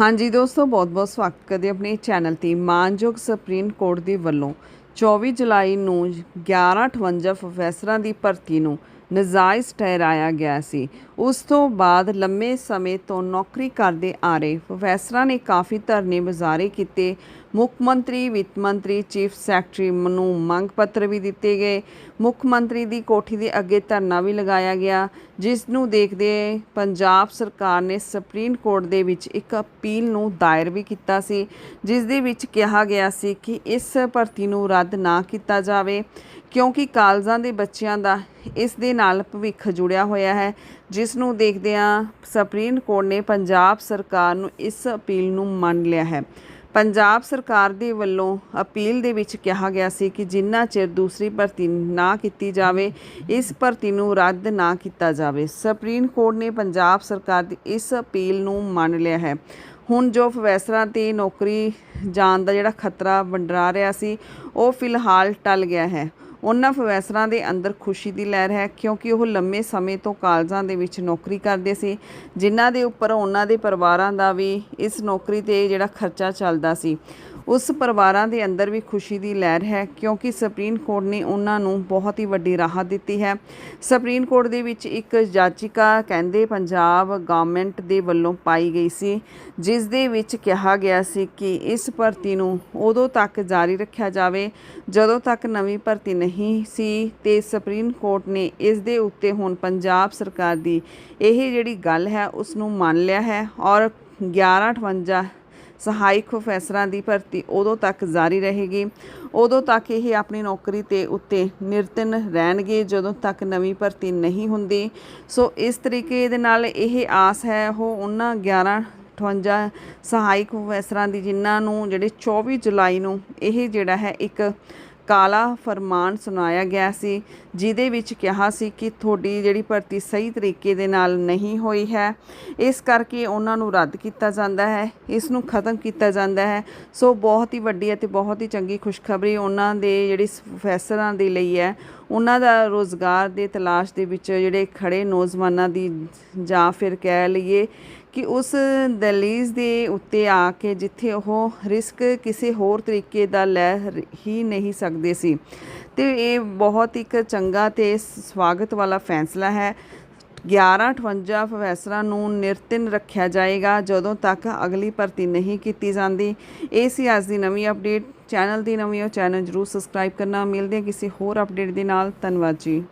ਹਾਂਜੀ ਦੋਸਤੋ, ਬਹੁਤ-ਬਹੁਤ ਸਵਾਗਤ ਕਰਦੇ ਆਪਣੇ ਚੈਨਲ ਤੇ। ਮਾਨਯੋਗ ਸੁਪਰੀਮ ਕੋਰਟ ਦੇ ਵੱਲੋਂ 24 ਜੁਲਾਈ ਨੂੰ 1158 ਪ੍ਰੋਫੈਸਰਾਂ ਦੀ ਭਰਤੀ ਨੂੰ ਨਜਾਇਜ਼ ਠਹਿਰਾਇਆ ਗਿਆ ਸੀ। ਉਸ ਤੋਂ ਬਾਅਦ ਲੰਮੇ ਸਮੇਂ ਤੋਂ ਨੌਕਰੀ ਕਰਦੇ ਆ ਰਹੇ ਪ੍ਰੋਫੈਸਰਾਂ ਨੇ ਕਾਫੀ ਧਰਨੇ ਮੁਜ਼ਾਹਰੇ ਕੀਤੇ। ਮੁੱਖ ਮੰਤਰੀ, ਵਿੱਤ ਮੰਤਰੀ, ਚੀਫ ਸੈਕਟਰੀ ਨੂੰ ਮੰਗ ਪੱਤਰ ਵੀ ਦਿੱਤੇ ਗਏ। ਮੁੱਖ ਮੰਤਰੀ ਦੀ ਕੋਠੀ ਦੇ ਅੱਗੇ ਧਰਨਾ ਵੀ ਲਗਾਇਆ ਗਿਆ। ਜਿਸ ਨੂੰ ਦੇਖਦੇ ਪੰਜਾਬ ਸਰਕਾਰ ਨੇ ਸੁਪਰੀਮ ਕੋਰਟ ਦੇ ਵਿੱਚ ਇੱਕ ਅਪੀਲ ਨੂੰ ਦਾਇਰ ਵੀ ਕੀਤਾ ਸੀ, ਜਿਸ ਦੇ ਵਿੱਚ ਕਿਹਾ ਗਿਆ ਸੀ ਕਿ ਇਸ ਭਰਤੀ ਨੂੰ ਰੱਦ ਨਾ ਕੀਤਾ ਜਾਵੇ, ਕਿਉਂਕਿ ਕਾਲਜਾਂ ਦੇ ਬੱਚਿਆਂ ਦਾ ਇਸ ਦੇ ਨਾਲ ਭਵਿੱਖ ਜੁੜਿਆ ਹੋਇਆ ਹੈ। ਜਿਸ ਨੂੰ ਦੇਖਦਿਆਂ ਸੁਪਰੀਮ ਕੋਰਟ ਨੇ ਪੰਜਾਬ ਸਰਕਾਰ ਨੂੰ ਇਸ ਅਪੀਲ ਨੂੰ ਮੰਨ ਲਿਆ ਹੈ। ਪੰਜਾਬ ਸਰਕਾਰ ਦੇ ਵੱਲੋਂ ਅਪੀਲ ਦੇ ਵਿੱਚ ਕਿਹਾ ਗਿਆ ਸੀ ਕਿ ਜਿੰਨਾ ਚਿਰ ਦੂਸਰੀ ਭਰਤੀ ਨਾ ਕੀਤੀ ਜਾਵੇ, ਇਸ ਭਰਤੀ ਨੂੰ ਰੱਦ ਨਾ ਕੀਤਾ ਜਾਵੇ। ਸੁਪਰੀਮ ਕੋਰਟ ਨੇ ਪੰਜਾਬ ਸਰਕਾਰ ਦੀ ਇਸ ਅਪੀਲ ਨੂੰ ਮੰਨ ਲਿਆ ਹੈ। ਹੁਣ ਜੋ ਪ੍ਰੋਫੈਸਰਾਂ ਤੇ ਨੌਕਰੀ ਜਾਣ ਦਾ ਜਿਹੜਾ ਖਤਰਾ ਵੰਡਰਾ ਰਿਹਾ ਸੀ, ਉਹ ਫਿਲਹਾਲ ਟਲ ਗਿਆ ਹੈ। ਉਹਨਾਂ ਪ੍ਰੋਫੈਸਰਾਂ ਦੇ ਅੰਦਰ ਖੁਸ਼ੀ ਦੀ ਲਹਿਰ ਹੈ ਕਿਉਂਕਿ ਉਹ ਲੰਮੇ ਸਮੇਂ ਤੋਂ ਕਾਲਜਾਂ ਦੇ ਵਿੱਚ ਨੌਕਰੀ ਕਰਦੇ ਸੀ, ਜਿਨ੍ਹਾਂ ਦੇ ਉੱਪਰ ਉਹਨਾਂ ਦੇ ਪਰਿਵਾਰਾਂ ਦਾ ਵੀ ਇਸ ਨੌਕਰੀ ਤੇ ਜਿਹੜਾ ਖਰਚਾ ਚੱਲਦਾ ਸੀ। ਉਸ ਪਰਿਵਾਰਾਂ ਦੇ ਅੰਦਰ ਵੀ ਖੁਸ਼ੀ ਦੀ ਲਹਿਰ ਹੈ ਕਿਉਂਕਿ ਸੁਪਰੀਮ ਕੋਰਟ ਨੇ ਉਹਨਾਂ ਨੂੰ ਬਹੁਤ ਹੀ ਵੱਡੀ ਰਾਹਤ ਦਿੱਤੀ ਹੈ। ਸੁਪਰੀਮ ਕੋਰਟ ਦੇ ਵਿੱਚ ਇੱਕ ਜਾਚਿਕਾ ਕਹਿੰਦੇ ਪੰਜਾਬ ਗਵਰਨਮੈਂਟ ਦੇ ਵੱਲੋਂ ਪਾਈ ਗਈ ਸੀ, ਜਿਸ ਦੇ ਵਿੱਚ ਕਿਹਾ ਗਿਆ ਸੀ ਕਿ ਇਸ ਭਰਤੀ ਨੂੰ ਉਦੋਂ ਤੱਕ ਜਾਰੀ ਰੱਖਿਆ ਜਾਵੇ ਜਦੋਂ ਤੱਕ ਨਵੀਂ ਭਰਤੀ ਨਹੀਂ ਸੀ ਤੇ ਸੁਪਰੀਮ ਕੋਰਟ ਨੇ ਇਸ ਦੇ ਉੱਤੇ ਹੁਣ ਪੰਜਾਬ ਸਰਕਾਰ ਦੀ ਇਹ ਜਿਹੜੀ ਗੱਲ ਹੈ ਉਸ ਨੂੰ ਮੰਨ ਲਿਆ ਹੈ ਔਰ 1158 ਸਹਾਇਕ ਪ੍ਰੋਫੈਸਰਾਂ ਦੀ ਭਰਤੀ ਉਦੋਂ ਤੱਕ ਜਾਰੀ ਰਹੇਗੀ। ਉਦੋਂ ਤੱਕ ਇਹ ਆਪਣੀ ਨੌਕਰੀ ਤੇ ਉੱਤੇ ਨਿਰਤਨ ਰਹਿਣਗੇ, ਜਦੋਂ ਤੱਕ ਨਵੀਂ ਭਰਤੀ ਨਹੀਂ ਹੁੰਦੀ। ਸੋ ਇਸ ਤਰੀਕੇ ਦੇ ਨਾਲ ਇਹ ਆਸ ਹੈ, ਉਹ ਉਹਨਾਂ 11 58 ਸਹਾਇਕ ਪ੍ਰੋਫੈਸਰਾਂ ਦੀ, ਜਿਨ੍ਹਾਂ ਨੂੰ ਜਿਹੜੇ 24 ਜੁਲਾਈ ਨੂੰ ਇਹ ਜਿਹੜਾ ਹੈ ਇੱਕ ਕਾਲਾ ਫਰਮਾਨ ਸੁਣਾਇਆ ਗਿਆ ਸੀ, ਜਿਹਦੇ ਵਿੱਚ ਕਿਹਾ ਸੀ ਕਿ ਤੁਹਾਡੀ ਜਿਹੜੀ ਭਰਤੀ ਸਹੀ ਤਰੀਕੇ ਦੇ ਨਾਲ ਨਹੀਂ ਹੋਈ ਹੈ। ਇਸ ਕਰਕੇ ਉਹਨਾਂ ਨੂੰ ਰੱਦ ਕੀਤਾ ਜਾਂਦਾ ਹੈ, ਇਸ ਨੂੰ ਖਤਮ ਕੀਤਾ ਜਾਂਦਾ ਹੈ। ਸੋ ਬਹੁਤ ਹੀ ਵੱਡੀ ਅਤੇ ਬਹੁਤ ਹੀ ਚੰਗੀ ਖੁਸ਼ਖਬਰੀ ਉਹਨਾਂ ਦੇ ਜਿਹੜੇ ਪ੍ਰੋਫੈਸਰਾਂ ਦੇ ਲਈ ਹੈ ਉਹਨਾਂ ਦਾ ਰੋਜ਼ਗਾਰ ਦੇ ਤਲਾਸ਼ ਦੇ ਵਿੱਚ ਜਿਹੜੇ ਖੜੇ ਨੌਜਵਾਨਾਂ ਦੀ ਜਾਂ ਫਿਰ ਕਹਿ ਲਈਏ ਕਿ ਉਸ ਦਲੀਜ਼ ਦੇ ਉੱਤੇ ਆ ਕੇ ਜਿੱਥੇ ਉਹ ਰਿਸਕ ਕਿਸੇ ਹੋਰ ਤਰੀਕੇ ਦਾ ਲੈ ਹੀ ਨਹੀਂ ਸਕਦੇ ਸੀ। ਤੇ ਇਹ ਬਹੁਤ ਇੱਕ ਚੰਗਾ ਤੇ ਸਵਾਗਤ ਵਾਲਾ ਫੈਸਲਾ ਹੈ। 1158 ਪ੍ਰੋਫੈਸਰਾਂ ਨੂੰ ਨਿਰਤਿਨ ਰੱਖਿਆ ਜਾਏਗਾ। ਜਦੋਂ ਤੱਕ ਅਗਲੀ ਭਰਤੀ ਨਹੀਂ ਕੀਤੀ ਜਾਂਦੀ ਇਹ ਸੀ ਅੱਜ ਦੀ ਨਵੀਂ ਅਪਡੇਟ ਚੈਨਲ ਦੀ ਨਵੀਂ ਉਹ ਚੈਨਲ ਜਰੂਰ ਸਬਸਕ੍ਰਾਈਬ ਕਰਨਾ। ਮਿਲਦੇ ਹਾਂ ਕਿਸੇ ਹੋਰ ਅਪਡੇਟ ਦੇ ਨਾਲ। ਧੰਨਵਾਦ ਜੀ।